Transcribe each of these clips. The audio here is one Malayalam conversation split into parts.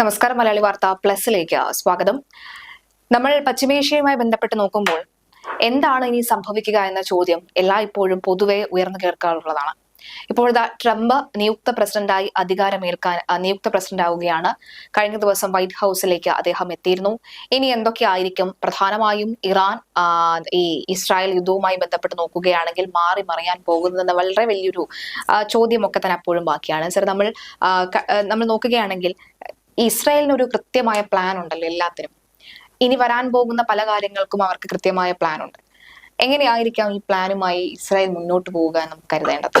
നമസ്കാരം മലയാളി വാർത്ത പ്ലസിലേക്ക് സ്വാഗതം. നമ്മൾ പശ്ചിമേഷ്യയുമായി ബന്ധപ്പെട്ട് നോക്കുമ്പോൾ എന്താണ് ഇനി സംഭവിക്കുക എന്ന ചോദ്യം എല്ലായ്പ്പോഴും പൊതുവെ ഉയർന്നു കേൾക്കാറുള്ളതാണ്. ഇപ്പോഴത്തെ ട്രംപ് നിയുക്ത പ്രസിഡന്റായി അധികാരമേൽക്കാൻ നിയുക്ത പ്രസിഡന്റ് ആവുകയാണ് കഴിഞ്ഞ ദിവസം വൈറ്റ് ഹൗസിലേക്ക് അദ്ദേഹം എത്തിയിരുന്നു. ഇനി എന്തൊക്കെയായിരിക്കും പ്രധാനമായും ഇറാൻ ഈ ഇസ്രായേൽ യുദ്ധവുമായി ബന്ധപ്പെട്ട് നോക്കുകയാണെങ്കിൽ മാറി മറിയാൻ പോകുന്നതെന്ന വളരെ വലിയൊരു ചോദ്യമൊക്കെ തന്നെ അപ്പോഴും ബാക്കിയാണ്. സർ നമ്മൾ നമ്മൾ നോക്കുകയാണെങ്കിൽ ഇസ്രായേലിന് ഒരു കൃത്യമായ പ്ലാൻ ഉണ്ടല്ലോ എല്ലാത്തിനും. ഇനി വരാൻ പോകുന്ന പല കാര്യങ്ങൾക്കും അവർക്ക് കൃത്യമായ പ്ലാൻ ഉണ്ട്. എങ്ങനെയായിരിക്കാം ഈ പ്ലാനുമായി ഇസ്രായേൽ മുന്നോട്ട് പോവുക എന്ന് കരുതേണ്ടത്?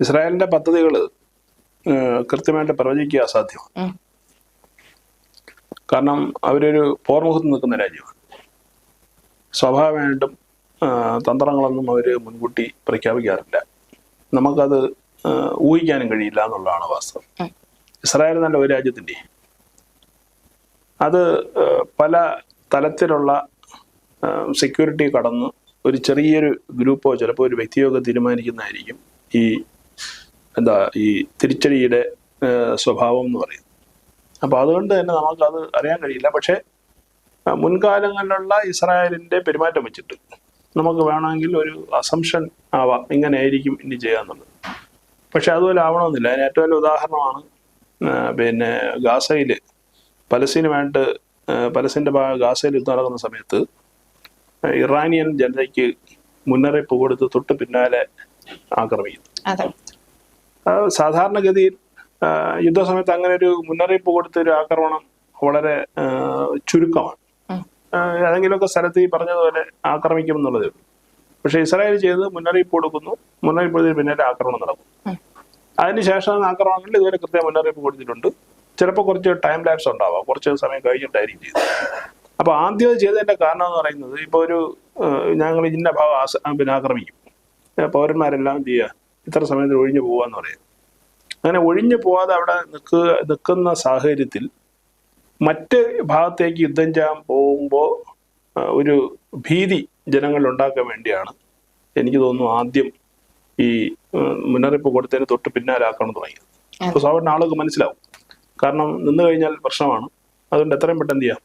ഇസ്രായേലിന്റെ പദ്ധതികൾ കൃത്യമായിട്ട് പ്രവചിക്കുക അസാധ്യമാണ്. ഉം. കാരണം അവരൊരു പോർമുഖത്ത് നിൽക്കുന്ന രാജ്യമാണ്. സ്വാഭാവികമായിട്ടും തന്ത്രങ്ങളൊന്നും അവർ മുൻകൂട്ടി പ്രഖ്യാപിക്കാറില്ല. നമുക്കത് ഊഹിക്കാനും കഴിയില്ല എന്നുള്ളതാണ് വാസ്തവം. ഇസ്രായേൽ നല്ല ഒരു രാജ്യത്തിന്റെ. അത് പല തലത്തിലുള്ള സെക്യൂരിറ്റി കടന്ന് ഒരു ചെറിയൊരു ഗ്രൂപ്പോ ചിലപ്പോൾ ഒരു വ്യക്തിയോ ഒക്കെ തീരുമാനിക്കുന്നതായിരിക്കും ഈ എന്താ ഈ തിരിച്ചടിയുടെ സ്വഭാവം എന്ന് പറയുന്നത്. അപ്പോൾ അതുകൊണ്ട് തന്നെ നമുക്കത് അറിയാൻ കഴിയില്ല. പക്ഷേ മുൻകാലങ്ങളിലുള്ള ഇസ്രായേലിന്റെ പെരുമാറ്റം വെച്ചിട്ട് നമുക്ക് വേണമെങ്കിൽ ഒരു അസംഷൻ ആവാം. ഇങ്ങനെ ആയിരിക്കും ഇനി ചെയ്യാന്നുള്ളത്. പക്ഷെ അതുപോലെ ആവണമെന്നില്ല. അതിന് ഏറ്റവും വലിയ ഉദാഹരണമാണ് പിന്നെ ഗാസയിൽ പലസ്തീനുമായിട്ട് പലസ്തീന്റെ ഭാഗം ഗാസയിൽ യുദ്ധം നടക്കുന്ന സമയത്ത് ഇറാനിയൻ ജനതയ്ക്ക് മുന്നറിയിപ്പ് കൊടുത്ത് തൊട്ട് പിന്നാലെ ആക്രമിക്കുന്നു. സാധാരണഗതിയിൽ യുദ്ധസമയത്ത് അങ്ങനെ ഒരു മുന്നറിയിപ്പ് കൊടുത്ത ഒരു ആക്രമണം വളരെ ചുരുക്കമാണ്. ഏതെങ്കിലുമൊക്കെ സ്ഥലത്ത് ഈ പറഞ്ഞതുപോലെ ആക്രമിക്കും എന്നുള്ളതേ ഉള്ളൂ. പക്ഷെ ഇസ്രായേൽ ചെയ്ത് മുന്നറിയിപ്പ് കൊടുക്കുന്നു മുന്നറിയിപ്പ് കൊടുത്തതിന് പിന്നാലെ ആക്രമണം നടക്കും. അതിനുശേഷം ആക്രമണങ്ങളിൽ ഇതുവരെ കൃത്യ മുന്നറിയിപ്പ് കൊടുത്തിട്ടുണ്ട്. ചിലപ്പോൾ കുറച്ച് ടൈം ലാപ്സ് ഉണ്ടാവാം. കുറച്ച് സമയം കഴിഞ്ഞിട്ടായിരിക്കും ചെയ്തത്. അപ്പോൾ ആദ്യം അത് ചെയ്തതിന്റെ കാരണം എന്ന് പറയുന്നത് ഇപ്പോൾ ഒരു ഞങ്ങൾ ഇന്ന ഭാഗം പിന്നെ ആക്രമിക്കും. പൗരന്മാരെല്ലാം എന്ത് ചെയ്യുക ഇത്ര സമയത്ത് ഒഴിഞ്ഞു പോവാന്ന് പറയുന്നത് അങ്ങനെ ഒഴിഞ്ഞു പോവാതെ അവിടെ നിൽക്കുക നിൽക്കുന്ന സാഹചര്യത്തിൽ മറ്റ് ഭാഗത്തേക്ക് യുദ്ധം ചെയ്യാൻ പോകുമ്പോൾ ഒരു ഭീതി ജനങ്ങളിൽ ഉണ്ടാക്കാൻ വേണ്ടിയാണ് എനിക്ക് തോന്നുന്നു ആദ്യം ഈ മുന്നറിയിപ്പ് കൊടുത്തതിന് തൊട്ട് പിന്നാലെ ആക്കണം തുടങ്ങിയത് അപ്പോൾ സാധാരണ ആളുകൾക്ക് മനസ്സിലാവും. കാരണം നിന്ന് കഴിഞ്ഞാൽ പ്രശ്നമാണ്. അതുകൊണ്ട് എത്രയും പെട്ടെന്ന് ചെയ്യാം.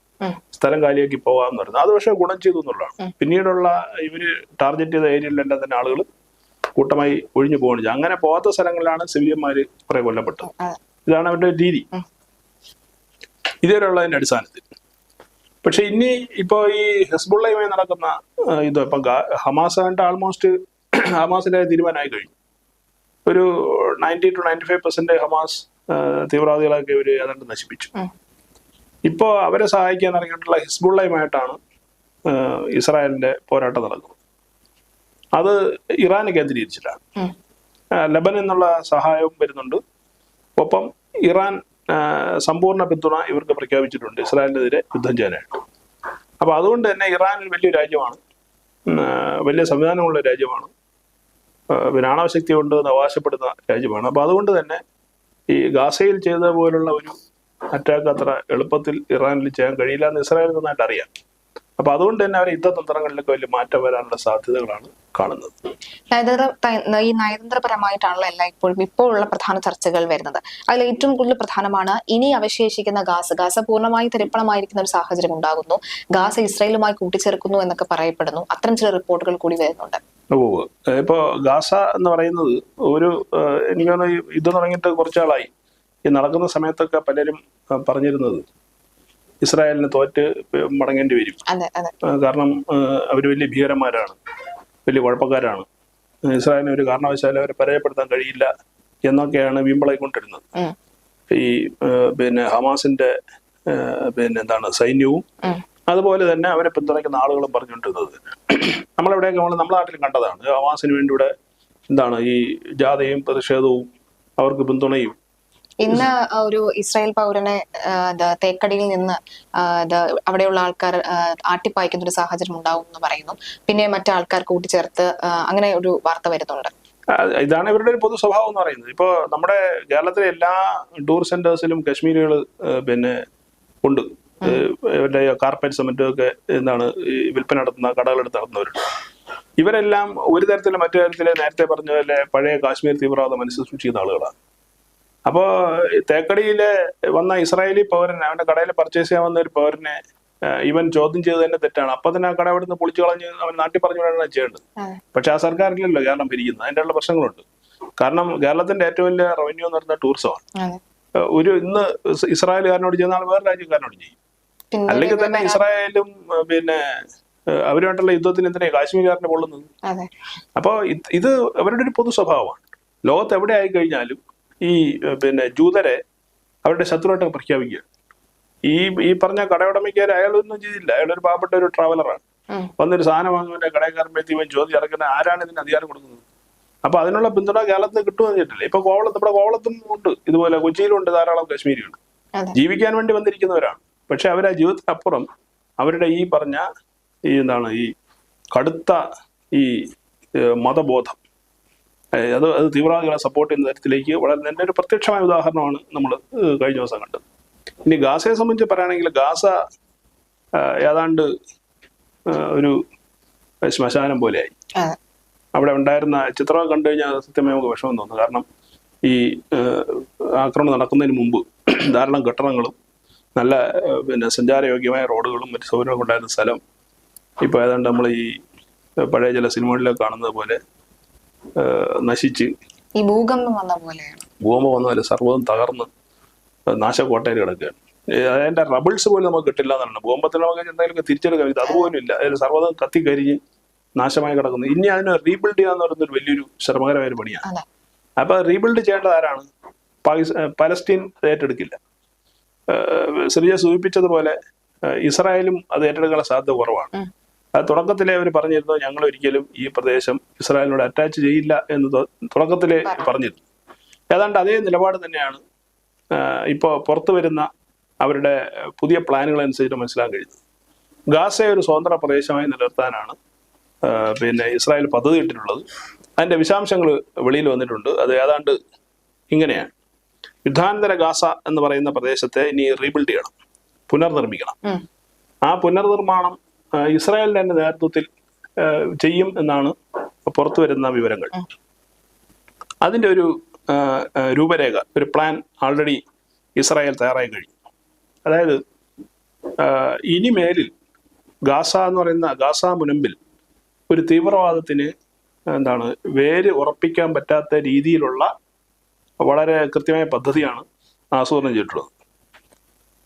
സ്ഥലം കാലിയാക്കി പോകാമെന്ന് പറയുന്നത് അത് പക്ഷേ ഗുണം ചെയ്തു എന്നുള്ളതാണ്. പിന്നീടുള്ള ഇവർ ടാർഗറ്റ് ചെയ്ത ഏരിയയിലെല്ലാം തന്നെ ആളുകൾ കൂട്ടമായി ഒഴിഞ്ഞു പോകണം. അങ്ങനെ പോകാത്ത സ്ഥലങ്ങളിലാണ് സിവിലിയന്മാർ കുറെ കൊല്ലപ്പെട്ടത്. ഇതാണ് അവരുടെ രീതി. ഇതുവരെയുള്ളതിന്റെ അടിസ്ഥാനത്തിൽ. പക്ഷെ ഇനി ഇപ്പോ ഈ ഹെസ്ബുള്ളയുമായി നടക്കുന്ന ഇതോ ഇത് ഇപ്പൊ ഹമാസ് ആയിട്ട് ആൾമോസ്റ്റ് ഹമാസിന്റെ തീരുമാനമായി കഴിഞ്ഞു. ഒരു ninety two ninety five percent Hamas തീവ്രവാദികളൊക്കെ ഇവർ ഏതാണ്ട് നശിപ്പിച്ചു. ഇപ്പോൾ അവരെ സഹായിക്കാൻ ഇറങ്ങിയിട്ടുള്ള ഹിസ്ബുള്ളയുമായിട്ടാണ് ഇസ്രായേലിന്റെ പോരാട്ടം നടക്കുന്നത്. അത് ഇറാനെ കേന്ദ്രീകരിച്ചിട്ടാണ് ഉം. നിന്നുള്ള സഹായവും വരുന്നുണ്ട്. ഒപ്പം ഇറാൻ സമ്പൂർണ പിന്തുണ ഇവർക്ക് പ്രഖ്യാപിച്ചിട്ടുണ്ട്. ഇസ്രായേലിനെതിരെ യുദ്ധം ചെയ്യാനായിട്ട്. അപ്പോൾ അതുകൊണ്ട് തന്നെ ഇറാൻ വലിയ രാജ്യമാണ്. വലിയ സംവിധാനമുള്ള രാജ്യമാണ്. പിന്നെ കൊണ്ട് അവകാശപ്പെടുന്ന രാജ്യമാണ്. അപ്പോൾ അതുകൊണ്ട് തന്നെ ഈ ഗാസയിൽ ചെയ്ത പോലുള്ള ഒരു അറ്റാക്ക് അത്ര എളുപ്പത്തിൽ ഇറാനിൽ ചെയ്യാൻ കഴിയില്ല എന്ന് ഇസ്രായേൽ നന്നായിട്ട് അറിയാം. അപ്പോൾ അതുകൊണ്ട് തന്നെ അവർ യുദ്ധതന്ത്രങ്ങളിലൊക്കെ വലിയ മാറ്റം വരാനുള്ള സാധ്യതകളാണ് കാണുന്നത്. നയതന്ത്ര ഈ നയതന്ത്രപരമായിട്ടാണല്ലോ എല്ലാ ഇപ്പോഴും ഉള്ള പ്രധാന ചർച്ചകൾ വരുന്നത്. അതിൽ ഏറ്റവും കൂടുതൽ പ്രധാനമാണ് ഇനി അവശേഷിക്കുന്ന ഗാസ. ഗാസ പൂർണമായി തരിപ്പണമായിരിക്കുന്ന ഒരു സാഹചര്യം ഉണ്ടാകുന്നു. ഗാസ ഇസ്രായേലുമായി കൂട്ടിച്ചേർക്കുന്നു എന്നൊക്കെ പറയപ്പെടുന്നു. അത്തരം ചില റിപ്പോർട്ടുകൾ കൂടി വരുന്നുണ്ട്. ഓ ഇപ്പോ ഗാസ എന്ന് പറയുന്നത് ഒരു എനിക്ക് തോന്നുന്നു യുദ്ധം തുടങ്ങിയിട്ട് കുറച്ചാളായി ഈ നടക്കുന്ന സമയത്തൊക്കെ പലരും പറഞ്ഞിരുന്നത് ഇസ്രായേലിന് തോറ്റ് മടങ്ങേണ്ടി വരും. കാരണം അവർ വലിയ ഭീകരന്മാരാണ് വലിയ കുഴപ്പക്കാരാണ്. ഇസ്രായേലിന് ഒരു കാരണവശാലും അവരെ പരാജയപ്പെടുത്താൻ കഴിയില്ല എന്നൊക്കെയാണ് വീമ്പിളായിക്കൊണ്ടിരുന്നത് കൊണ്ടിരുന്നത്. ഈ പിന്നെ ഹമാസിന്റെ പിന്നെ എന്താണ് സൈന്യവും അതുപോലെ തന്നെ അവരെ പിന്തുണയ്ക്കുന്ന ആളുകളും പറഞ്ഞുകൊണ്ടിരുന്നത്. നമ്മളെവിടെയൊക്കെ നമ്മൾ നമ്മുടെ നാട്ടിലും കണ്ടതാണ്. ഹമാസിന് വേണ്ടി ഇവിടെ എന്താണ് ഈ ജാഥയും പ്രതിഷേധവും അവർക്ക് പിന്തുണയും ഇന്ന് ഒരു ഇസ്രായേൽ പൗരനെ തേക്കടിയിൽ നിന്ന് അവിടെയുള്ള ആൾക്കാർ ആട്ടിപ്പായിക്കുന്ന ഒരു സാഹചര്യം ഉണ്ടാവും എന്ന് പറയുന്നു. പിന്നെ മറ്റാൾക്കാർ കൂട്ടിച്ചേർത്ത് അങ്ങനെ ഒരു വാർത്ത വരുന്നുണ്ട്. ഇതാണ് ഇവരുടെ ഒരു പൊതു സ്വഭാവം എന്ന് പറയുന്നത്. ഇപ്പോൾ നമ്മുടെ കേരളത്തിലെ എല്ലാ ടൂർ സെന്റേഴ്സിലും കശ്മീരികൾ പിന്നെ ഉണ്ട്. ഇവരുടെ കാർപ്പറ്റ് സിമന്റും ഒക്കെ എന്താണ് വിൽപ്പന നടത്തുന്ന കടകളെടുത്ത് നടത്തുന്നവരുണ്ട് ഇവരെല്ലാം ഒരു തരത്തിലും മറ്റു തരത്തിലെ നേരത്തെ പറഞ്ഞ പോലെ പഴയ കാശ്മീർ തീവ്രവാദം അനുസരിച്ച് സൂക്ഷിക്കുന്ന ആളുകളാണ്. അപ്പോൾ തേക്കടിയിലെ വന്ന ഇസ്രായേലി പൗരൻ അവന്റെ കടയിൽ പർച്ചേസ് ചെയ്യാൻ വന്ന ഒരു പൗരനെ ഇവൻ ചോദ്യം ചെയ്ത് തന്നെ തെറ്റാണ്. അപ്പൊ തന്നെ ആ കട അവിടുന്ന് പൊളിച്ചു കളഞ്ഞ് അവൻ നാട്ടിൽ പറഞ്ഞു വിടാനാണ് ചെയ്യേണ്ടത്. പക്ഷെ ആ സർക്കാരിലല്ലോ കേരളം ഭരിക്കുന്നത്. അതിന്റെ ഉള്ള പ്രശ്നങ്ങളുണ്ട്. കാരണം കേരളത്തിന്റെ ഏറ്റവും വലിയ റവന്യൂ എന്ന് പറയുന്നത് ടൂറിസമാണ് ഒരു ഇന്ന് ഇസ് ഇസ്രായേലുകാരനോട് ചെയ്യുന്ന ആൾ വേറെ രാജ്യക്കാരനോട് ചെയ്യും. അല്ലെങ്കിൽ തന്നെ ഇസ്രായേലും പിന്നെ അവരുമായിട്ടുള്ള യുദ്ധത്തിന് എന്തിനാ കാശ്മീർക്കാരനെ കൊള്ളുന്നത്? അപ്പോൾ ഇത് ഇത് അവരുടെ ഒരു പൊതു സ്വഭാവമാണ്. ലോകത്ത് എവിടെ ആയി കഴിഞ്ഞാലും ഈ പിന്നെ ജൂതരെ അവരുടെ ശത്രുവായിട്ട് പ്രഖ്യാപിക്കുക. ഈ ഈ പറഞ്ഞ കടയുടമയ്ക്കാർ അയാളൊന്നും ചെയ്തില്ല. അയാളൊരു പാവപ്പെട്ട ഒരു ട്രാവലറാണ് വന്നൊരു സാധനം വാങ്ങുന്നതിന്റെ കടയക്കാരൻ തീവൻ ചോദ്യം ഇറക്കുന്ന ആരാണ് ഇതിന് അധികാരം കൊടുക്കുന്നത്? അപ്പൊ അതിനുള്ള പിന്തുണ കേരളത്തിൽ കിട്ടുമെന്ന് വെച്ചിട്ടില്ല ഇപ്പൊ കോവളത്ത് നമ്മുടെ കോവളത്തും ഉണ്ട്. ഇതുപോലെ കൊച്ചിയിലും ഉണ്ട് ധാരാളം കാശ്മീരികൾ ജീവിക്കാൻ വേണ്ടി വന്നിരിക്കുന്നവരാണ്. പക്ഷെ അവർ ആ ജീവിതത്തിനപ്പുറം അവരുടെ ഈ പറഞ്ഞ ഈ എന്താണ് ഈ കടുത്ത ഈ മതബോധം അത് അത് തീവ്രവാദികളെ സപ്പോർട്ട് ചെയ്യുന്ന തരത്തിലേക്ക് വളരെ നല്ല ഒരു പ്രത്യക്ഷമായ ഉദാഹരണമാണ് നമ്മൾ കഴിഞ്ഞ ദിവസം കണ്ടത്. ഇനി ഗാസയെ സംബന്ധിച്ച് പറയുകയാണെങ്കിൽ ഗാസ ഏതാണ്ട് ഒരു ശ്മശാനം പോലെയായി. അവിടെ ഉണ്ടായിരുന്ന ചിത്രം കണ്ടു കഴിഞ്ഞാൽ സത്യമേ നമുക്ക് വിഷമം തോന്നുന്നു കാരണം ഈ ആക്രമണം നടക്കുന്നതിന് മുമ്പ് ധാരാളം കെട്ടിടങ്ങളും നല്ല പിന്നെ സഞ്ചാരയോഗ്യമായ റോഡുകളും മറ്റു സൗകര്യങ്ങളും ഉണ്ടായിരുന്ന സ്ഥലം ഇപ്പോൾ ഏതാണ്ട് നമ്മൾ ഈ പഴയ ചില സിനിമകളിലൊക്കെ കാണുന്നത് പോലെ നശിച്ച്. ഈ ഭൂകമ്പം വന്ന പോലെയാണ്. ഭൂകമ്പം വന്ന പോലെ സർവതും തകർന്ന് നാശക്കോട്ടയിൽ കിടക്കുകയാണ്. അതിന്റെ റബിൾസ് പോലും നമുക്ക് കിട്ടില്ല എന്നാണ്. ഭൂകമ്പത്തിൽ നമുക്ക് എന്തെങ്കിലും തിരിച്ചെടുക്കാൻ ഇത് അതുപോലും ഇല്ല. അതിൽ സർവതും കത്തിക്കരിഞ്ഞ് നാശമായി കിടക്കുന്നു. ഇനി അതിനെ റീബിൽഡ് ചെയ്യുക എന്ന് പറയുന്നത് വലിയൊരു ശ്രമകരമായ ഒരു പണിയാണ്. അപ്പൊ റീബിൽഡ് ചെയ്യേണ്ടത് ആരാണ്? പലസ്തീൻ അത് ഏറ്റെടുക്കില്ല. ശ്രീജ സൂചിപ്പിച്ചതുപോലെ ഇസ്രായേലും അത് ഏറ്റെടുക്കാനുള്ള സാധ്യത കുറവാണ്. തുടക്കത്തിലെ അവർ പറഞ്ഞിരുന്നു ഞങ്ങൾ ഒരിക്കലും ഈ പ്രദേശം ഇസ്രായേലിനോട് അറ്റാച്ച് ചെയ്യില്ല എന്ന് തുടക്കത്തിലെ പറഞ്ഞിരുന്നു. ഏതാണ്ട് അതേ നിലപാട് തന്നെയാണ് ഇപ്പോൾ പുറത്തു വരുന്ന അവരുടെ പുതിയ പ്ലാനുകൾ അനുസരിച്ച് മനസ്സിലാക്കാൻ കഴിയുന്നത്. ഗാസയെ ഒരു സ്വതന്ത്ര പ്രദേശമായി നിലനിർത്താനാണ് പിന്നെ ഇസ്രായേൽ പദ്ധതി ഇട്ടിട്ടുള്ളത്. അതിന്റെ വിശാംശങ്ങൾ വെളിയിൽ വന്നിട്ടുണ്ട്. അത് ഏതാണ്ട് ഇങ്ങനെയാണ്. യുദ്ധാനന്തര ഗാസ എന്ന് പറയുന്ന പ്രദേശത്തെ ഇനി റീബിൽഡ് ചെയ്യണം പുനർനിർമ്മിക്കണം. ആ പുനർനിർമ്മാണം ഇസ്രായേലിന്റെ തന്നെ നേതൃത്വത്തിൽ ചെയ്യും എന്നാണ് പുറത്തു വരുന്ന വിവരങ്ങൾ. അതിന്റെ അതിന്റെ ഒരു രൂപരേഖ ഒരു പ്ലാൻ ആൾറെഡി ഇസ്രായേൽ തയ്യാറായി കഴിഞ്ഞു. അതായത് ഇനി മേലിൽ ഗാസ എന്ന് പറയുന്ന ഗാസ മുനമ്പിൽ ഒരു തീവ്രവാദത്തിന് എന്താണ് വേര് ഉറപ്പിക്കാൻ പറ്റാത്ത രീതിയിലുള്ള വളരെ കൃത്യമായ പദ്ധതിയാണ് ആസൂത്രണം ചെയ്തിട്ടുള്ളത്.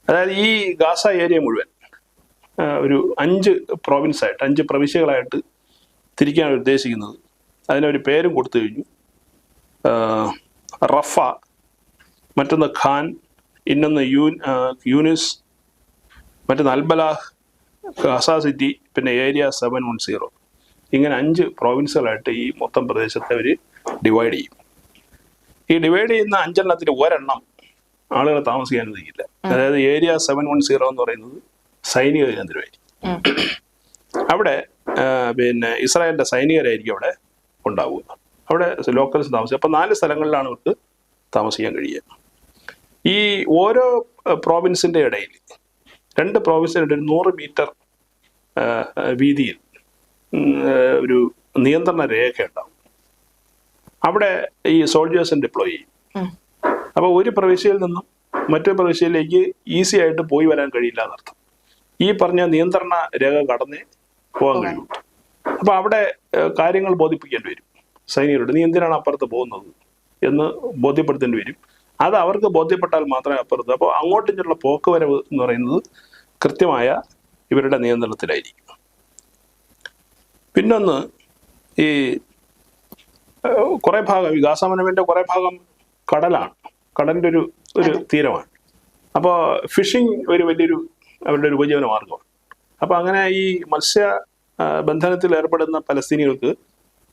അതായത് ഈ ഗാസ ഏരിയ മുഴുവൻ ഒരു അഞ്ച് പ്രോവിൻസായിട്ട് അഞ്ച് പ്രവിശ്യകളായിട്ട് തിരിക്കാനാണ് ഉദ്ദേശിക്കുന്നത്. അതിനൊരു പേരും കൊടുത്തു കഴിഞ്ഞു. റഫ മറ്റൊന്ന് ഖാൻ ഇന്നൊന്ന് യൂൻ യൂനിസ് മറ്റൊന്ന് അൽബലാഹ് ഹസാ സിറ്റി പിന്നെ ഏരിയ സെവൻ വൺ സീറോ. ഇങ്ങനെ അഞ്ച് പ്രോവിൻസുകളായിട്ട് ഈ മൊത്തം പ്രദേശത്തെ അവർ ഡിവൈഡ് ചെയ്യും. ഈ ഡിവൈഡ് ചെയ്യുന്ന അഞ്ചെണ്ണത്തിൽ ഒരെണ്ണം ആളുകൾ താമസിക്കാൻ അനുവദിക്കില്ല. അതായത് ഏരിയ സെവൻ വൺ സീറോ എന്ന് പറയുന്നത് സൈനിക കേന്ദ്രമായിരിക്കും. അവിടെ പിന്നെ ഇസ്രായേലിന്റെ സൈനികരായിരിക്കും അവിടെ ഉണ്ടാവുക. അവിടെ ലോക്കൽസ് താമസിക്കുക. അപ്പം നാല് സ്ഥലങ്ങളിലാണ് അവർക്ക് താമസിക്കാൻ കഴിയുക. ഈ ഓരോ പ്രോവിൻസിന്റെ ഇടയിൽ രണ്ട് പ്രോവിൻസിനിടയിൽ ഇടയിൽ നൂറ് മീറ്റർ വീതിയിൽ ഒരു നിയന്ത്രണ രേഖ ഉണ്ടാവും. അവിടെ ഈ സോൾജേഴ്സിന് ഡിപ്ലോയ് ചെയ്യും. അപ്പോൾ ഒരു പ്രവിശ്യയിൽ നിന്നും മറ്റൊരു പ്രവിശ്യയിലേക്ക് ഈസി ആയിട്ട് പോയി വരാൻ കഴിയില്ല എന്നർത്ഥം. ഈ പറഞ്ഞ നിയന്ത്രണ രേഖ കടന്ന് പോകാൻ കഴിയും. അപ്പൊ അവിടെ കാര്യങ്ങൾ ബോധിപ്പിക്കേണ്ടി വരും. സൈനികരോട് നീ എന്തിനാണ് അപ്പുറത്ത് പോകുന്നത്? എന്ന് ബോധ്യപ്പെടുത്തേണ്ടി വരും. അത് അവർക്ക് ബോധ്യപ്പെട്ടാൽ മാത്രമേ അപ്പുറത്ത്. അപ്പോൾ അങ്ങോട്ടുള്ള പോക്കുവരവ് എന്ന് പറയുന്നത് കൃത്യമായ ഇവരുടെ നിയന്ത്രണത്തിലായിരിക്കും. പിന്നൊന്ന് ഈ കുറേ ഭാഗം ഈ ഗാസാമനവിന്റെ കുറെ ഭാഗം കടലാണ്. കടലിന്റെ ഒരു ഒരു തീരമാണ്. അപ്പോൾ ഫിഷിംഗ് ഒരു വലിയൊരു അവരുടെ ഒരു ഉപജീവന മാർഗമാണ് അപ്പോൾ അങ്ങനെ ഈ മത്സ്യ ബന്ധനത്തിൽ ഏർപ്പെടുന്ന പലസ്തീനികൾക്ക്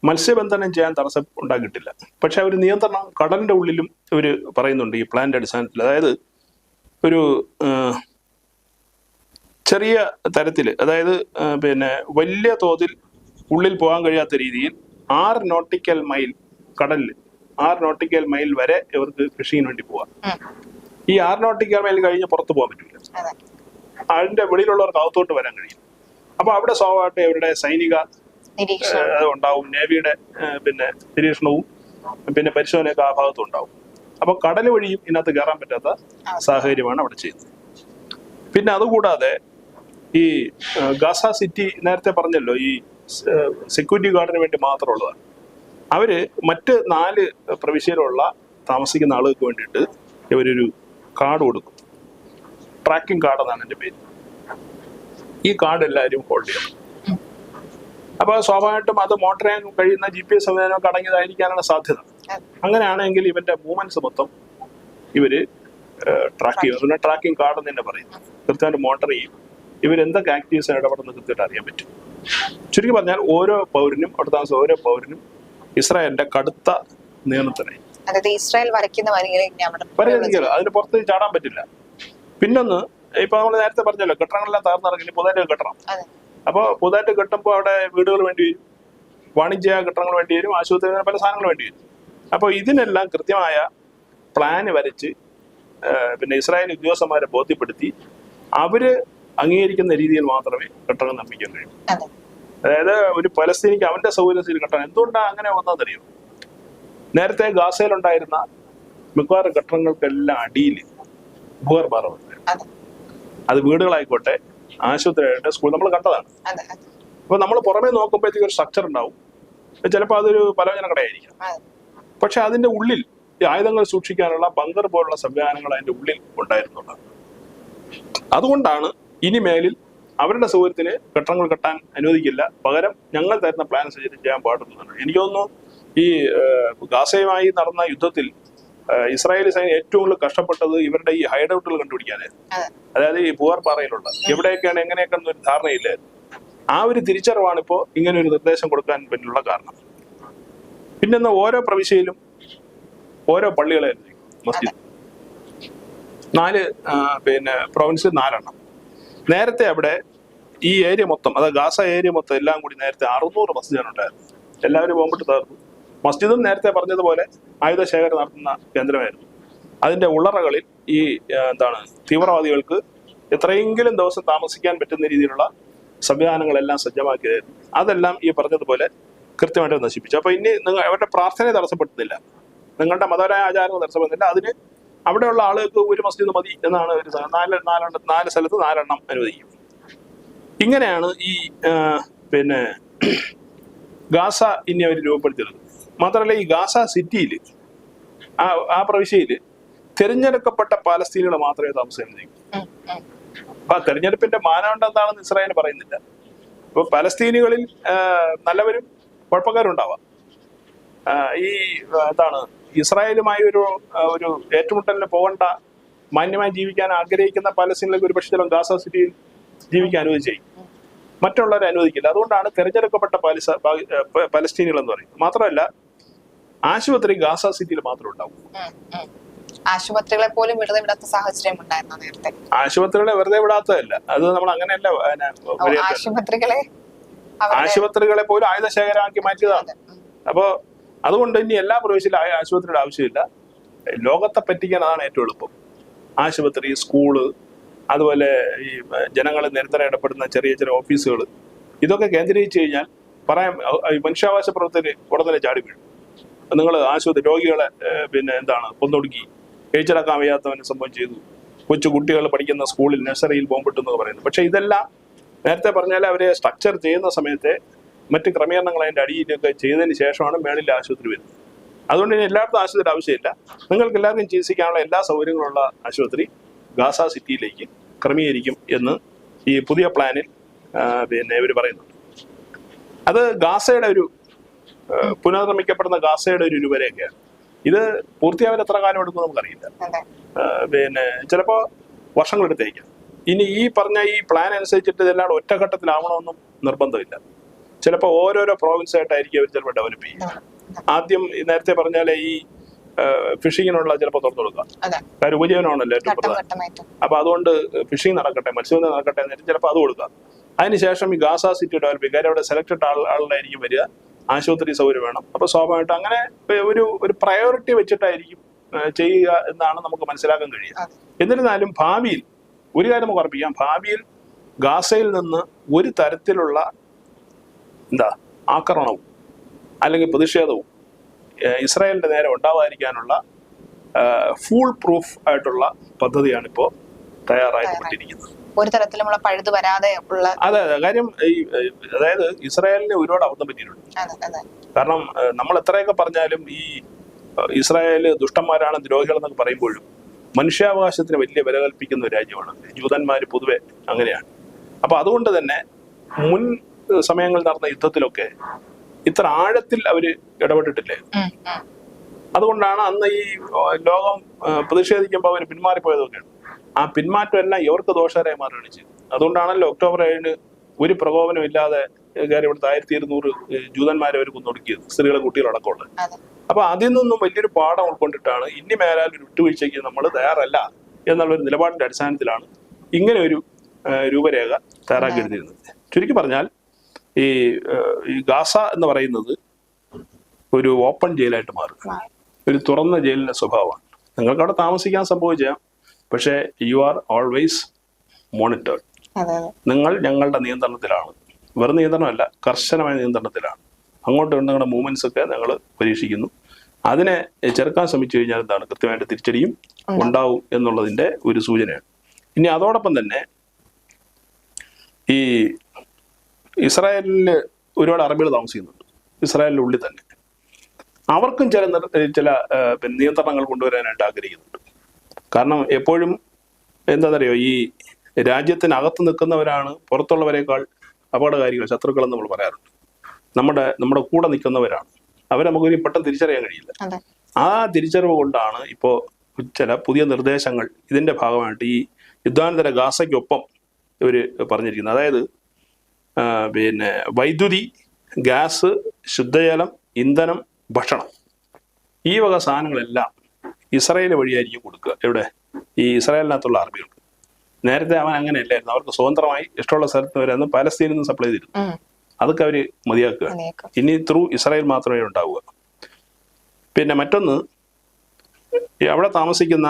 മത്സ്യബന്ധനം ചെയ്യാൻ തടസ്സം ഉണ്ടാക്കിയിട്ടില്ല. പക്ഷെ അവർ നിയന്ത്രണം കടലിന്റെ ഉള്ളിലും ഇവർ പറയുന്നുണ്ട് ഈ പ്ലാന്റ് അടിസ്ഥാനത്തിൽ. അതായത് ഒരു ചെറിയ തരത്തിൽ അതായത് പിന്നെ വലിയ തോതിൽ ഉള്ളിൽ പോകാൻ കഴിയാത്ത രീതിയിൽ ആറ് നോട്ടിക്കൽ മൈൽ കടലിൽ ആറ് നോട്ടിക്കൽ മൈൽ വരെ ഇവർക്ക് കൃഷിന് വേണ്ടി പോവാം. ഈ ആറ് നോട്ടിക്കൽ മൈൽ കഴിഞ്ഞ് പുറത്ത് പോകാൻ പറ്റില്ല അതിന്റെ വെളിയിലുള്ളവർക്ക് അകത്തോട്ട് വരാൻ കഴിയും. അപ്പൊ അവിടെ സ്വാഭാവികമായിട്ട് ഇവരുടെ സൈനിക ഉണ്ടാവും നേവിയുടെ പിന്നെ നിരീക്ഷണവും പിന്നെ പരിശോധനയൊക്കെ ആ ഭാഗത്തും ഉണ്ടാവും. അപ്പൊ കടൽ വഴിയും ഇതിനകത്ത് കയറാൻ പറ്റാത്ത സാഹചര്യമാണ് അവിടെ ചെയ്യുന്നത്. പിന്നെ അതുകൂടാതെ ഈ ഗാസ സിറ്റി നേരത്തെ പറഞ്ഞല്ലോ ഈ സെക്യൂരിറ്റി ഗാർഡിന് വേണ്ടി മാത്രമുള്ളതാണ്. അവർ മറ്റ് നാല് പ്രവിശ്യയിലുള്ള താമസിക്കുന്ന ആളുകൾക്ക് വേണ്ടിയിട്ട് ഇവരൊരു കാർഡ് കൊടുക്കും. ട്രാക്കിംഗ് കാർഡ് എന്നാണ് എന്റെ പേര്. ഈ കാർഡ് എല്ലാവരും ഹോൾഡ് ചെയ്യണം. അപ്പൊ സ്വാഭാവികമായിട്ടും അത് മോട്ടർ ചെയ്യാൻ കഴിയുന്ന ജി പി എസ് സംവിധാനമൊക്കെ അടങ്ങിയതായിരിക്കാനാണ് സാധ്യത. അങ്ങനെയാണെങ്കിൽ ഇവന്റെ മൂവ്മെന്റ്സ് മൊത്തം ഇവർ ട്രാക്ക് ചെയ്യും. പിന്നെ ട്രാക്കിംഗ് കാർഡ് എന്ന് തന്നെ പറയും. കൃത്യമായിട്ട് മോട്ടർ ചെയ്യും. ഇവരെന്തൊക്കെ ആക്ടിവിറ്റീസ് ഇടപെടുന്ന കൃത്യമായിട്ട് അറിയാൻ പറ്റും. ചുരുക്കി പറഞ്ഞാൽ ഓരോ പൗരനും അവിടെ താമസം ഓരോ പൗരനും ഇസ്രായേലിന്റെ കടുത്ത നിയമത്തിനായി അതായത് ഇസ്രായേൽ വരയ്ക്കുന്ന അതിന് പുറത്ത് ചാടാൻ പറ്റില്ല. പിന്നൊന്ന് ഇപ്പൊ നമ്മൾ നേരത്തെ പറഞ്ഞല്ലോ കെട്ടണങ്ങളെല്ലാം തകർന്നിറങ്ങി പുതുതായിട്ട് കെട്ടണം അപ്പോൾ പുതുതായിട്ട് കെട്ടുമ്പോൾ അവിടെ വീടുകൾ വേണ്ടി വരും. വാണിജ്യ കെട്ടിടങ്ങൾ വേണ്ടി വരും ആശുപത്രി പല സാധനങ്ങൾ വേണ്ടി വരും. അപ്പോൾ ഇതിനെല്ലാം കൃത്യമായ പ്ലാന് വരച്ച് പിന്നെ ഇസ്രായേൽ ഉദ്യോഗസ്ഥന്മാരെ ബോധ്യപ്പെടുത്തി അവർ അംഗീകരിക്കുന്ന രീതിയിൽ മാത്രമേ കെട്ടിടങ്ങൾ നിർമ്മിക്കാൻ കഴിയൂ. അതായത് ഒരു പലസ്തീനിക്ക് അവന്റെ സൗകര്യത്തിൽ കെട്ടണം എന്തുകൊണ്ടാണ് അങ്ങനെ വന്നതെന്നറിയോ? നേരത്തെ ഗാസയിലുണ്ടായിരുന്ന മിക്കവാറും കെട്ടിടങ്ങൾക്കെല്ലാം അടിയിൽ ഭൂഗർഭാരമുണ്ട് അതെ വീടുകളായിക്കോട്ടെ ആശുപത്രിയായിട്ട് സ്കൂൾ നമ്മൾ കണ്ടതാണ്. അപ്പൊ നമ്മൾ പുറമേ നോക്കുമ്പോഴത്തേക്ക് ഒരു സ്ട്രക്ചർ ഉണ്ടാവും. ചിലപ്പോൾ അതൊരു പലവ്യഞ്ജന കടയായിരിക്കും. പക്ഷെ അതിന്റെ ഉള്ളിൽ ഈ ആയുധങ്ങൾ സൂക്ഷിക്കാനുള്ള ബങ്കർ പോലുള്ള സംവിധാനങ്ങൾ അതിന്റെ ഉള്ളിൽ ഉണ്ടായിരുന്നുള്ളത് അതുകൊണ്ടാണ് ഇനി മേലിൽ അവരുടെ സൗകര്യത്തിന് കെട്ടിടങ്ങൾ കെട്ടാൻ അനുവദിക്കില്ല. പകരം ഞങ്ങൾ തരുന്ന പ്ലാൻ അനുസരിച്ച് ചെയ്യാൻ പാടുന്നതാണ് എനിക്ക് തോന്നുന്നു ഈ ഗാസയുമായി നടന്ന യുദ്ധത്തിൽ ഇസ്രായേലി സൈന്യം ഏറ്റവും കൂടുതൽ കഷ്ടപ്പെട്ടത് ഇവരുടെ ഈ ഹൈഡൌട്ടുകൾ കണ്ടുപിടിക്കാനായിരുന്നു അതെ. അതായത് ഈ പൂവർപ്പാറയിലുള്ള എവിടെയൊക്കെയാണ് എങ്ങനെയൊക്കെ ഒരു ധാരണയില്ലായിരുന്നു ആ ഒരു തിരിച്ചറിവാണ് ഇപ്പോൾ ഇങ്ങനെ ഒരു നിർദ്ദേശം കൊടുക്കാൻ പിന്നിലുള്ള കാരണം. പിന്നെ ഓരോ പ്രവിശ്യയിലും ഓരോ പള്ളികളായിരുന്നു മസ്ജിദ്. നാല് പിന്നെ പ്രൊവിൻസ് നാലെണ്ണം. നേരത്തെ അവിടെ ഈ ഏരിയ മൊത്തം അതായത് ഗാസ ഏരിയ മൊത്തം എല്ലാം കൂടി നേരത്തെ അറുന്നൂറ് മസ്ജിദാണ് ഉണ്ടായിരുന്നത് എല്ലാവരും പോകുമ്പോട്ട് തീർന്നു മസ്ജിദും നേരത്തെ പറഞ്ഞതുപോലെ ആയുധ ശേഖരം നടത്തുന്ന കേന്ദ്രമായിരുന്നു. അതിന്റെ ഉള്ളറകളിൽ ഈ എന്താണ് തീവ്രവാദികൾക്ക് എത്രയെങ്കിലും ദിവസം താമസിക്കാൻ പറ്റുന്ന രീതിയിലുള്ള സംവിധാനങ്ങളെല്ലാം സജ്ജമാക്കിയതായിരുന്നു. അതെല്ലാം ഈ പറഞ്ഞതുപോലെ കൃത്യമായിട്ട് നശിപ്പിച്ചു. അപ്പൊ ഇനി നിങ്ങൾ അവരുടെ പ്രാർത്ഥനയെ തടസ്സപ്പെടുന്നില്ല നിങ്ങളുടെ മതപരമായ ആചാരങ്ങൾ തടസ്സപ്പെടുന്നില്ല അതിന് അവിടെയുള്ള ആളുകൾക്ക് ഒരു മസ്ജിദ് മതി എന്നാണ് ഒരു നാല് നാലെണ്ണം നാല് സ്ഥലത്ത് നാലെണ്ണം അനുവദിക്കും. ഇങ്ങനെയാണ് ഈ പിന്നെ ഗാസ ഇനി അവർ രൂപപ്പെടുത്തിയത്. മാത്രമല്ല ഈ ഗാസ സിറ്റിയിൽ ആ ആ പ്രവിശ്യയിൽ തിരഞ്ഞെടുക്കപ്പെട്ട പാലസ്തീനുകൾ മാത്രമേ താമസം. അപ്പൊ ആ തെരഞ്ഞെടുപ്പിന്റെ മാനദണ്ഡം എന്താണെന്ന് ഇസ്രായേൽ പറയുന്നില്ല. ഇപ്പൊ പലസ്തീനികളിൽ നല്ലവരും കുഴപ്പക്കാരും ഉണ്ടാവാം ഈ എന്താണ് ഇസ്രായേലുമായി ഒരു ഒരു ഏറ്റുമുട്ടലിന് പോകേണ്ട മാന്യമായി ജീവിക്കാൻ ആഗ്രഹിക്കുന്ന പലസ്തീനിലേക്ക് ഒരു പക്ഷേ ചിലപ്പോൾ ഗാസ സിറ്റിയിൽ ജീവിക്കാൻ അനുവദിച്ചേക്കും മറ്റുള്ളവരെ അനുവദിക്കില്ല. അതുകൊണ്ടാണ് തിരഞ്ഞെടുക്കപ്പെട്ട പലസ്തീനികൾ എന്ന് പറയുന്നത്. മാത്രമല്ല ആശുപത്രി ഗാസ സിറ്റിയിൽ മാത്രം ഉണ്ടാവും. ആശുപത്രികളെ പോലും വെറുതെ വിടാത്ത സാഹചര്യം ഉണ്ടായിരുന്നു നേരത്തെ? ആശുപത്രികളെ വെറുതെ വിടാത്തതല്ല. അത് നമ്മൾ അങ്ങനെയല്ല. ആശുപത്രികളെ ആശുപത്രികളെ പോലും ആയുധ ശേഖരമാക്കി മാറ്റിയതാണ് അപ്പോ അതുകൊണ്ട് ഇനി എല്ലാ പ്രവേശിയിലും ആ- ആശുപത്രിയുടെ ആവശ്യമില്ല. ലോകത്തെ പറ്റിക്കാൻ അതാണ് ഏറ്റവും എളുപ്പം. ആശുപത്രി സ്കൂൾ അതുപോലെ ഈ ജനങ്ങൾ നിരന്തരം ഇടപെടുന്ന ചെറിയ ചെറിയ ഓഫീസുകൾ ഇതൊക്കെ കേന്ദ്രീകരിച്ചു കഴിഞ്ഞാൽ പറയാൻ ഈ മനുഷ്യാവകാശ പ്രവർത്തന ഉടനെ ചാടി വീഴും. നിങ്ങൾ ആശുപത്രി രോഗികളെ പിന്നെ എന്താണ് കൊന്നൊടുക്കി. കഴിച്ചിടക്കാൻ വയ്യാത്തവനെ സംഭവം ചെയ്തു. കൊച്ചു കുട്ടികൾ പഠിക്കുന്ന സ്കൂളിൽ നഴ്സറിയിൽ ബോംബിട്ടെന്ന് പറയുന്നു. പക്ഷേ ഇതെല്ലാം നേരത്തെ പറഞ്ഞാൽ അവരെ സ്ട്രക്ചർ ചെയ്യുന്ന സമയത്തെ മറ്റ് ക്രമീകരണങ്ങൾ അതിന്റെ അടിയിലൊക്കെ ചെയ്തതിന് ശേഷമാണ് മേളിൽ ആശുപത്രി വരുന്നത്. അതുകൊണ്ട് ഇനി എല്ലായിടത്തും ആശുപത്രിയുടെ ആവശ്യമില്ല. നിങ്ങൾക്ക് എല്ലാവർക്കും ചികിത്സിക്കാനുള്ള എല്ലാ സൗകര്യങ്ങളുള്ള ആശുപത്രി ഗാസ സിറ്റിയിലേക്ക് ക്രമീകരിക്കും എന്ന് ഈ പുതിയ പ്ലാനിൽ പിന്നെ ഇവർ പറയുന്നുണ്ട് അത് ഗാസയുടെ ഒരു പുനർനിർമ്മിക്കപ്പെടുന്ന ഗാസയുടെ ഒരു രൂപരേഖയാണ് ഇത് പൂർത്തിയാവാൻ എത്ര കാലം എടുക്കും നമുക്കറിയില്ല. പിന്നെ ചിലപ്പോൾ വർഷങ്ങളെടുത്തേക്കാം ഇനി ഈ പറഞ്ഞ ഈ പ്ലാൻ അനുസരിച്ചിട്ട് ഇതെല്ലാം ഒറ്റഘട്ടത്തിലാവണമെന്നും നിർബന്ധമില്ല. ചിലപ്പോൾ ഓരോരോ പ്രോവിൻസ് ആയിട്ടായിരിക്കും അവർ ചിലപ്പോൾ ഡെവലപ്പ് ചെയ്യുക ആദ്യം നേരത്തെ പറഞ്ഞാലേ ഈ ഫിഷിങ്ങിനുള്ള ചിലപ്പോൾ തുറന്നു കൊടുക്കുക. അതെ. കാര്യം ഉപജീവനമാണല്ലോ ഏറ്റവും പ്രധാനം. അപ്പൊ അതുകൊണ്ട് ഫിഷിംഗ് നടക്കട്ടെ മത്സ്യബന്ധനം നടക്കട്ടെ എന്നിട്ട് ചിലപ്പോൾ അത് കൊടുക്കാം അതിനുശേഷം ഈ ഗാസ സിറ്റി ഡെവലപ്പ് ചെയ്യും കാര്യം അവിടെ സെലക്ടഡ് ആൾ ആളുകളായിരിക്കും വരിക. ആശുപത്രി സൗകര്യം വേണം. അപ്പൊ സ്വാഭാവികമായിട്ട് അങ്ങനെ ഒരു ഒരു പ്രയോറിറ്റി വെച്ചിട്ടായിരിക്കും ചെയ്യുക എന്നാണ് നമുക്ക് മനസ്സിലാക്കാൻ കഴിയുക. എന്നിരുന്നാലും ഭാവിയിൽ ഒരു കാര്യം നമുക്ക് ഉറപ്പിക്കാം. ഭാവിയിൽ ഗാസയിൽ നിന്ന് ഒരു തരത്തിലുള്ള എന്താ ആക്രമണവും അല്ലെങ്കിൽ പ്രതിഷേധവും ഇസ്രായേലിന്റെ നേരെ ഉണ്ടാവാതിരിക്കാനുള്ള ഫുൾ പ്രൂഫ് ആയിട്ടുള്ള പദ്ധതിയാണ് ഇപ്പോൾ തയ്യാറായിക്കൊണ്ടിരിക്കുന്നത് ഒരു തരത്തിലുമുള്ള പഴുത് വരാതെ ഉള്ള അതെ അതെ. കാര്യം ഈ അതായത് ഇസ്രായേലിന് ഒരുപാട് അബദ്ധം പറ്റിയിട്ടുണ്ട്. കാരണം നമ്മൾ എത്രയൊക്കെ പറഞ്ഞാലും ഈ ഇസ്രായേൽ ഇസ്രായേൽ ദുഷ്ടന്മാരാണ് ദ്രോഹികൾ എന്നൊക്കെ പറയുമ്പോഴും മനുഷ്യാവകാശത്തിന് വലിയ വില കൽപ്പിക്കുന്ന ഒരു രാജ്യമാണ്. ജൂതന്മാർ പൊതുവെ അങ്ങനെയാണ്. അപ്പൊ അതുകൊണ്ട് തന്നെ മുൻ സമയങ്ങളിൽ നടന്ന യുദ്ധത്തിലൊക്കെ ഇത്ര ആഴത്തിൽ അവർ ഇടപെട്ടിട്ടില്ലേ. അതുകൊണ്ടാണ് അന്ന് ഈ ലോകം പ്രതിഷേധിക്കുമ്പോ പ്രതിഷേധിക്കുമ്പോൾ അവർ പിന്മാറിപ്പോയതൊക്കെയാണ്. ആ പിന്മാറ്റം എല്ലാം ഇവർക്ക് ദോഷകരമായി മാറുകയാണ് ചെയ്തത്. അതുകൊണ്ടാണല്ലോ ഒക്ടോബർ ഏഴിന് ഒരു പ്രകോപനം ഇല്ലാതെ കാര്യം ഇവിടുത്തെ ആയിരത്തി ഇരുന്നൂറ് ജൂതന്മാരെ അവർ കൊന്നൊടുക്കിയത് സ്ത്രീകളെ കുട്ടികളടക്കമുള്ളത് അതെ. അപ്പൊ അതിൽ നിന്നും വലിയൊരു പാഠം ഉൾക്കൊണ്ടിട്ടാണ് ഇനി മേലാൽ ഒരു വിട്ടുവീഴ്ചയ്ക്ക് നമ്മൾ തയ്യാറല്ല എന്നുള്ള ഒരു നിലപാടിന്റെ അടിസ്ഥാനത്തിലാണ് ഇങ്ങനെ ഒരു രൂപരേഖ തയ്യാറാക്കി എഴുതിയിരുന്നത് ചുരുക്കി പറഞ്ഞാൽ ഈ ഗാസ എന്ന് പറയുന്നത് ഒരു ഓപ്പൺ ജയിലായിട്ട് മാറുക. മാറി. ഒരു തുറന്ന ജയിലിന്റെ സ്വഭാവമാണ്. നിങ്ങൾക്ക് അവിടെ താമസിക്കാൻ സംഭവിച്ചാൽ പക്ഷേ യു ആർ ഓൾവേസ് അതെ നിങ്ങൾ ഞങ്ങളുടെ നിയന്ത്രണത്തിലാണ്. വെറും നിയന്ത്രണമല്ല കർശനമായ നിയന്ത്രണത്തിലാണ്. അങ്ങോട്ട് നിങ്ങളുടെ മൂവ്മെന്റ്സ് ഒക്കെ ഞങ്ങൾ പരീക്ഷിക്കുന്നു. അതിനെ ചെറുക്കാൻ ശ്രമിച്ചു കഴിഞ്ഞാൽ എന്താണ്? കൃത്യമായിട്ട് തിരിച്ചടിയും ഉണ്ടാവും. എന്നുള്ളതിന്റെ ഒരു സൂചനയാണ്. ഇനി അതോടൊപ്പം തന്നെ ഈ ഇസ്രായേലിൽ ഒരുപാട് അറബികൾ താമസിക്കുന്നുണ്ട്. ഇസ്രായേലിന്റെ ഉള്ളിൽ തന്നെ. അവർക്കും ചില ചില നിയന്ത്രണങ്ങൾ കൊണ്ടുവരാനായിട്ട് ആഗ്രഹിക്കുന്നുണ്ട്. കാരണം എപ്പോഴും എന്താണെന്നറിയോ ഈ രാജ്യത്തിനകത്ത് നിൽക്കുന്നവരാണ് പുറത്തുള്ളവരെക്കാൾ അപകടകാരികൾ ശത്രുക്കളെന്ന് നമ്മൾ പറയാറുണ്ട്. നമ്മുടെ നമ്മുടെ കൂടെ നിൽക്കുന്നവരാണ്. അവരെ നമുക്കൊരു പെട്ടെന്ന് തിരിച്ചറിയാൻ കഴിയില്ല. ആ തിരിച്ചറിവ് കൊണ്ടാണ് ഇപ്പോൾ ചില പുതിയ നിർദ്ദേശങ്ങൾ ഇതിന്റെ ഭാഗമായിട്ട് ഈ യുദ്ധാനന്തര ഗാസയ്ക്കൊപ്പം ഇവർ പറഞ്ഞിരിക്കുന്നത്. അതായത് പിന്നെ വൈദ്യുതി ഗ്യാസ് ശുദ്ധജലം ഇന്ധനം ഭക്ഷണം ഈ വക സാധനങ്ങളെല്ലാം ഇസ്രായേൽ വഴിയായിരിക്കും കൊടുക്കുക. എവിടെ? ഈ ഇസ്രായേലിനകത്തുള്ള അറബികൾക്ക് നേരത്തെ അവൻ അങ്ങനെ അങ്ങനെയല്ലായിരുന്നു. അവർക്ക് സ്വതന്ത്രമായി ഇഷ്ടമുള്ള സ്ഥലത്ത് വരാന്ന് പാലസ്തീനിൽ നിന്ന് സപ്ലൈ ചെയ്തിരുന്നു. അതൊക്കെ അവർ മതിയാക്കുക. ഇനി ത്രൂ ഇസ്രായേൽ മാത്രമേ ഉണ്ടാവുക. പിന്നെ മറ്റൊന്ന് അവിടെ താമസിക്കുന്ന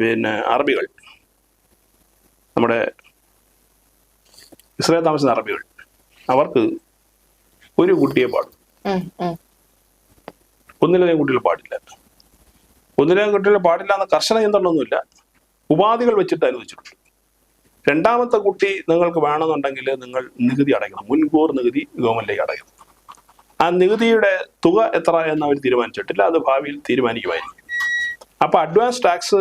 പിന്നെ അറബികൾ നമ്മുടെ ഇസ്രായേൽ താമസിക്കുന്ന അറബികൾ അവർക്ക് ഒരു കുട്ടിയെ പാടും. ഒന്നിലധികം കുട്ടികൾ പാടില്ല. ഒന്നിലധികം കുട്ടികൾ പാടില്ല എന്ന കർശന നിയന്ത്രണമൊന്നുമില്ല. ഉപാധികൾ വെച്ചിട്ട് അനുവദിച്ചിട്ടുണ്ട് രണ്ടാമത്തെ കുട്ടി നിങ്ങൾക്ക് വേണമെന്നുണ്ടെങ്കിൽ നിങ്ങൾ നികുതി അടയ്ക്കണം. മുൻകൂർ നികുതി ഗവൺമെന്റിലേക്ക് അടയ്ക്കണം. ആ നികുതിയുടെ തുക എത്ര എന്ന് അവർ തീരുമാനിച്ചിട്ടില്ല. അത് ഭാവിയിൽ തീരുമാനിക്കുമായിരിക്കും. അപ്പൊ അഡ്വാൻസ് ടാക്സ്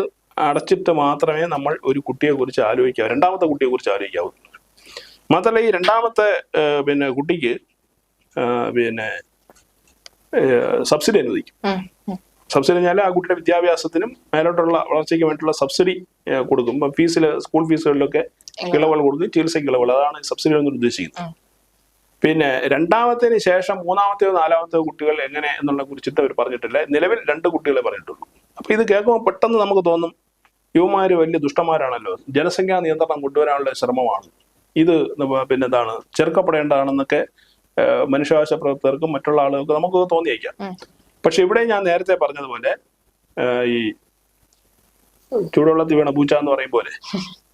അടച്ചിട്ട് മാത്രമേ നമ്മൾ ഒരു കുട്ടിയെ കുറിച്ച് ആലോചിക്കാവൂ. രണ്ടാമത്തെ കുട്ടിയെ കുറിച്ച് ആലോചിക്കാവൂ. മാത്രമല്ല ഈ രണ്ടാമത്തെ പിന്നെ കുട്ടിക്ക് പിന്നെ സബ്സിഡി അനുവദിക്കും. സബ്സിഡി കഴിഞ്ഞാൽ ആ കുട്ടിയുടെ വിദ്യാഭ്യാസത്തിനും മേലോട്ടുള്ള വളർച്ചയ്ക്ക് വേണ്ടിയിട്ടുള്ള സബ്സിഡി കൊടുക്കും. ഇപ്പം ഫീസിൽ സ്കൂൾ ഫീസുകളിലൊക്കെ ഇളവുകൾ കൊടുക്കും. ചികിത്സയ്ക്ക് ഇളവുകൾ. അതാണ് സബ്സിഡി എന്ന് ഉദ്ദേശിക്കുന്നത്. പിന്നെ രണ്ടാമത്തേന് ശേഷം മൂന്നാമത്തെയോ നാലാമത്തെയോ കുട്ടികൾ എങ്ങനെ എന്നുള്ള കുറിച്ചിട്ട് അവർ പറഞ്ഞിട്ടില്ല. നിലവിൽ രണ്ട് കുട്ടികളെ പറഞ്ഞിട്ടുള്ളൂ. അപ്പൊ ഇത് കേൾക്കുമ്പോൾ പെട്ടെന്ന് നമുക്ക് തോന്നും യുവമാര് വലിയ ദുഷ്ടന്മാരാണല്ലോ. ജനസംഖ്യാ നിയന്ത്രണം കൊണ്ടുവരാനുള്ള ശ്രമമാണ്. ഇത് പിന്നെ എന്താണ്? ചെറുക്കപ്പെടേണ്ടതാണെന്നൊക്കെ മനുഷ്യവകാശ പ്രവർത്തകർക്കും മറ്റുള്ള ആളുകൾക്കും നമുക്ക് തോന്നിയേക്കാം. പക്ഷെ ഇവിടെ ഞാൻ നേരത്തെ പറഞ്ഞതുപോലെ ഈ ചൂടുവെള്ളത്തിൽ വീണ പൂച്ച എന്ന് പറയും പോലെ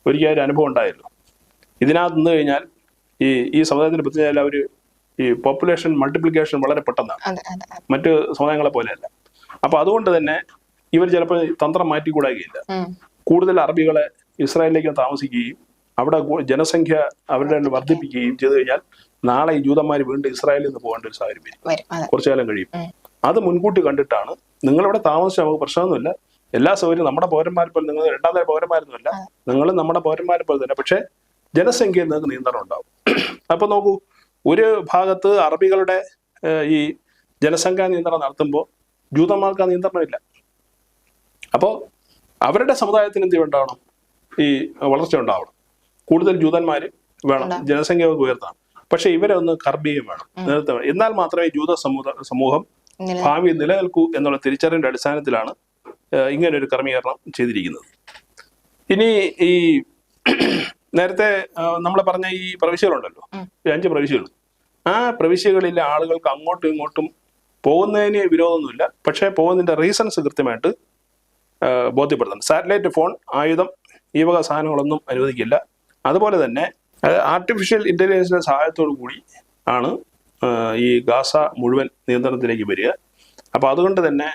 ഒരിക്കൽ ഒരു അനുഭവം ഉണ്ടായല്ലോ. ഇതിനകത്ത് നിന്ന് കഴിഞ്ഞാൽ ഈ ഈ സമുദായത്തിന് പ്രത്യേക അവർ ഈ പോപ്പുലേഷൻ മൾട്ടിപ്ലിക്കേഷൻ വളരെ പെട്ടെന്നാണ്. മറ്റു സമുദായങ്ങളെ പോലെയല്ല. അപ്പൊ അതുകൊണ്ട് തന്നെ ഇവർ ചിലപ്പോൾ തന്ത്രം മാറ്റിക്കൂടാകുകയില്ല. കൂടുതൽ അറബികളെ ഇസ്രായേലിലേക്ക് താമസിക്കുകയും അവിടെ ജനസംഖ്യ അവരുടെ വർദ്ധിപ്പിക്കുകയും ചെയ്തു കഴിഞ്ഞാൽ നാളെ ഈ ജൂതന്മാർ വീണ്ടും ഇസ്രായേലിൽ നിന്ന് പോകേണ്ട ഒരു സാഹചര്യം വരും. കുറച്ചു കാലം കഴിയും. അത് മുൻകൂട്ടി കണ്ടിട്ടാണ്. നിങ്ങളിവിടെ താമസിച്ചാൽ നമുക്ക് പ്രശ്നമൊന്നുമില്ല. എല്ലാ സൗകര്യവും നമ്മുടെ പൗരന്മാരെ പോലെ നിങ്ങൾ രണ്ടാം തരം പൗരന്മാരൊന്നുമല്ല നിങ്ങൾ നമ്മുടെ പൗരന്മാരെ പോലെ തന്നെ. പക്ഷേ ജനസംഖ്യയിൽ നിങ്ങൾക്ക് നിയന്ത്രണം ഉണ്ടാവും. അപ്പൊ നോക്കൂ ഒരു ഭാഗത്ത് അറബികളുടെ ഈ ജനസംഖ്യാ നിയന്ത്രണം നടത്തുമ്പോൾ ജൂതന്മാർക്ക് ആ നിയന്ത്രണമില്ല. അപ്പോൾ അവരുടെ സമുദായത്തിന് എന്ത് ഉണ്ടാവണം ഈ വളർച്ച ഉണ്ടാവണം. കൂടുതൽ ജൂതന്മാർ വേണം. ജനസംഖ്യ ഉയർത്തണം. ഉയർത്താം പക്ഷെ ഇവരെ ഒന്ന് കർബിയും വേണം. എന്നാൽ മാത്രമേ ജൂത സമൂഹ ഭാവി നിലനിൽക്കൂ എന്നുള്ള തിരിച്ചറിവിന്റെ അടിസ്ഥാനത്തിലാണ് ഇങ്ങനെ ഒരു ക്രമീകരണം ചെയ്തിരിക്കുന്നത്. ഇനി ഈ നേരത്തെ നമ്മൾ പറഞ്ഞ ഈ പ്രവിശ്യകളുണ്ടല്ലോ. അഞ്ച് പ്രവിശ്യകൾ. ആ പ്രവിശ്യകളിലെ ആളുകൾക്ക് അങ്ങോട്ടും ഇങ്ങോട്ടും പോകുന്നതിന് വിരോധമൊന്നുമില്ല. പക്ഷേ പോകുന്നതിന്റെ റീസൺസ് കൃത്യമായിട്ട് ബോധ്യപ്പെടുത്തണം സാറ്റലൈറ്റ് ഫോൺ ആയുധം ഈ വക സാധനങ്ങളൊന്നും അനുവദിക്കില്ല. അതുപോലെ തന്നെ ആർട്ടിഫിഷ്യൽ ഇന്റലിജൻസിന്റെ സഹായത്തോടു കൂടി ആണ് ഈ ഗാസ മുഴുവൻ നിയന്ത്രണത്തിലേക്ക് വരിക. അപ്പൊ അതുകൊണ്ട് തന്നെ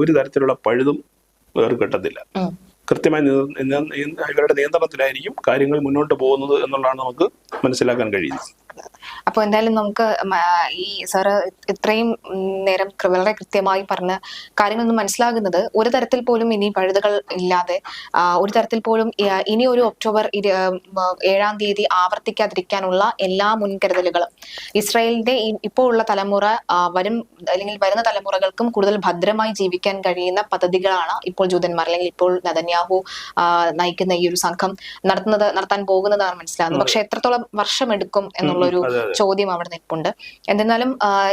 ഒരു തരത്തിലുള്ള പഴുതും വേറെ കിട്ടത്തില്ല കൃത്യമായി ഇവരുടെ നിയന്ത്രണത്തിലായിരിക്കും കാര്യങ്ങൾ മുന്നോട്ട് പോകുന്നത് എന്നുള്ളതാണ് നമുക്ക് മനസ്സിലാക്കാൻ കഴിയുന്നത്. അപ്പോൾ എന്തായാലും നമുക്ക് ഈ സാറ് ഇത്രയും നേരം വളരെ കൃത്യമായി പറഞ്ഞ കാര്യങ്ങളൊന്നും മനസ്സിലാകുന്നത് ഒരു തരത്തിൽ പോലും ഇനി പഴുതുകൾ ഇല്ലാതെ ഒരു തരത്തിൽ പോലും ഇനി ഒരു ഒക്ടോബർ ഏഴാം തീയതി ആവർത്തിക്കാതിരിക്കാനുള്ള എല്ലാ മുൻകരുതലുകളും. ഇസ്രായേലിന്റെ ഇപ്പോൾ ഉള്ള തലമുറ വരും അല്ലെങ്കിൽ വരുന്ന തലമുറകൾക്കും കൂടുതൽ ഭദ്രമായി ജീവിക്കാൻ കഴിയുന്ന പദ്ധതികളാണ് ഇപ്പോൾ ജൂതന്മാർ അല്ലെങ്കിൽ ഇപ്പോൾ നദന്യാഹു നയിക്കുന്ന ഈ ഒരു സംഘം നടത്തുന്നത് നടത്താൻ പോകുന്നതാണ് മനസ്സിലാകുന്നത്. പക്ഷെ എത്രത്തോളം വർഷമെടുക്കും എന്നുള്ളൊരു. ചോദ്യം അവിടെ നിൽപ്പുണ്ട്. എന്തെന്നാലും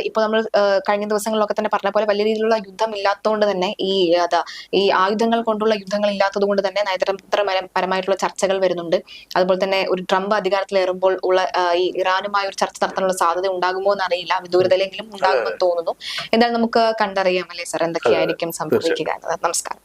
ഇപ്പൊ നമ്മൾ കഴിഞ്ഞ ദിവസങ്ങളിലൊക്കെ തന്നെ പറഞ്ഞ പോലെ വലിയ രീതിയിലുള്ള യുദ്ധം ഇല്ലാത്തതുകൊണ്ട് തന്നെ ഈ അതാ ഈ ആയുധങ്ങൾ കൊണ്ടുള്ള യുദ്ധങ്ങൾ ഇല്ലാത്തത് കൊണ്ട് തന്നെ നയതന്ത്രപരമായിട്ടുള്ള ചർച്ചകൾ വരുന്നുണ്ട്. അതുപോലെ തന്നെ ഒരു ട്രംപ് അധികാരത്തിലേറുമ്പോൾ ഉള്ള ഈ ഇറാനുമായി ഒരു ചർച്ച നടത്താനുള്ള സാധ്യത ഉണ്ടാകുമോ എന്ന് അറിയില്ല വിദൂരതയിലെങ്കിലും ഉണ്ടാകുമെന്ന് തോന്നുന്നു. എന്തായാലും നമുക്ക് കണ്ടറിയാം അല്ലേ സാർ? എന്തൊക്കെയായിരിക്കും സംഭവിക്കുക എന്നത്. നമസ്കാരം.